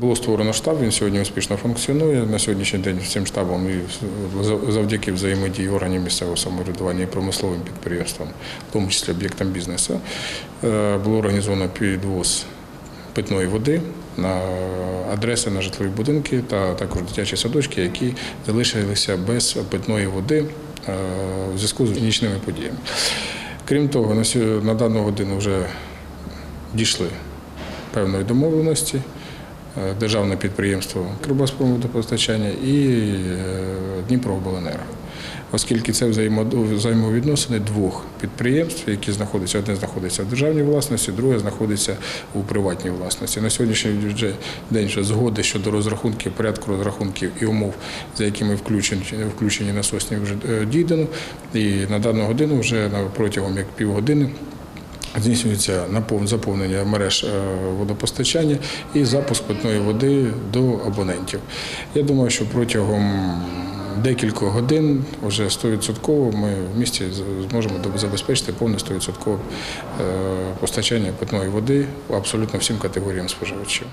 Було створено штаб, він сьогодні успішно функціонує. На сьогоднішній день цим штабом і завдяки взаємодії органів місцевого самоврядування і промисловим підприємствам, в тому числі об'єктам бізнесу, е, було організовано підвоз питної води на адреси на житлові будинки та також дитячі садочки, які залишилися без питної води е, у зв'язку з нічними подіями. Крім того, на дану годину вже дійшли певної домовленості. Е, Державне підприємство Кривбаспромводопостачання і е, Дніпрообленерго. Оскільки це взаємовідносини двох підприємств, які знаходяться, одне знаходиться в державній власності, друге знаходиться у приватній власності. На сьогоднішній день вже згоди щодо розрахунків, порядку розрахунків і умов, за якими включені, включені насосні вже е, дійдено. І на дану годину вже протягом як півгодини Здійснюється заповнення мереж е, водопостачання і запуск питної води до абонентів. Я думаю, що протягом Декілька годин вже 100% ми в місті зможемо забезпечити повне 100% е, постачання питної води абсолютно всім категоріям споживачів.